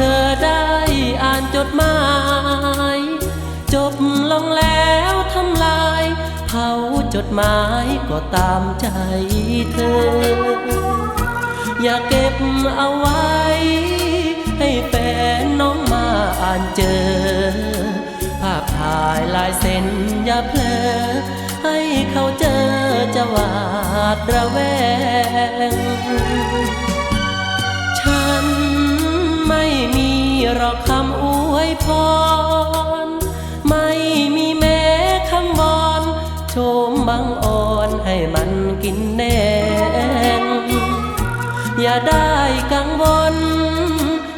เธอได้อ่านจดหมาย จบลงแล้วทำลายเผาจดหมายก็ตามใจเธอ อย่าเก็บเอาไว้ ให้แฟนน้องมาอ่านเจอ ภาพถ่ายลายเซ็นอย่าเพลอให้เขาเจอจะหวาดระแวง รอกคำอวยพร ไม่มีแม้คำวอนโชมบังอ่อนให้มันกินแน่งอย่าได้กังวล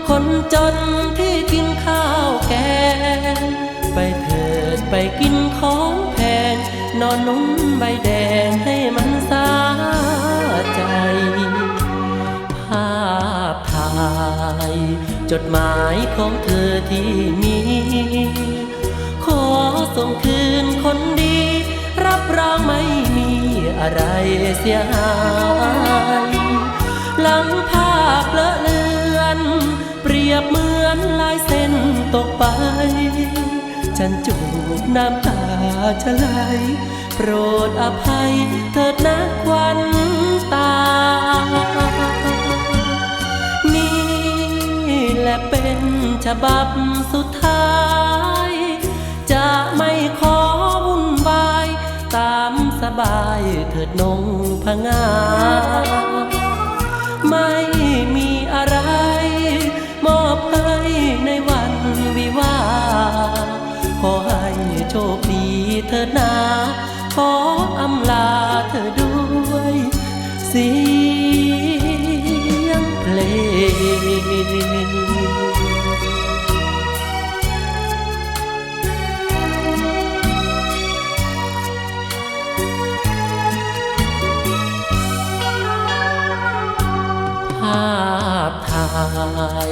คนจนที่กินข้าวแกง ไปเถิดไปกินของแพง นอนนุ่มใบแดงายจดหมายของเธอที่มี ขอส่งคืนคนดี รับรองไม่มีอะไรเสียหายหลังภาพเลอะเลือน เปรียบเหมือนลายเส้นตกไป ฉันจูบน้ำตาชะไหลโปรดอภัยเถิดนะควัน และเป็นฉบับสุดท้าย จะไม่ขอวุ่นวาย ตามสบายเถิดนงพงา ไม่มีอะไร มอบให้ในวันวิวา ขอให้โชคดีเถิดนาาย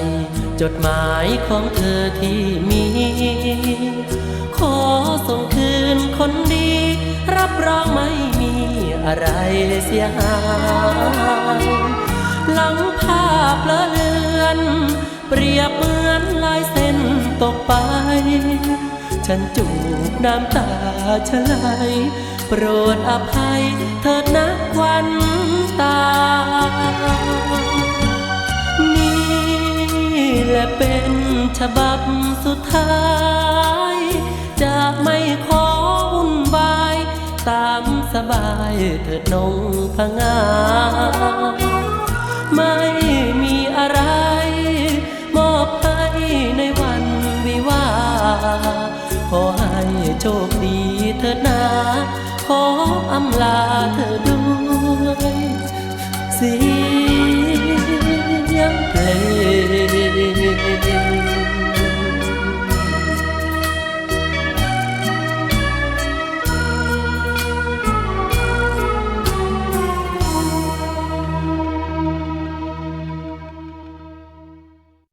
จดหมายของเธอที่มี ขอส่งคืนคนดี รับรองไม่มีอะไรเสียหายหลังภาพเลอะเลือน เปรียบเหมือนลายเส้นตกไป ฉันจูบน้ำตาชะไหลโปรดอภัยเถิดนะควัน เป็นฉบับสุดท้าย จะไม่ขอวุ่นวาย ตามสบายเถิดนงพงา ไม่มีอะไร มอบให้ในวันวิวา ขอให้โชคดีเถิดนา ขออำลาเธอด้วยเสีย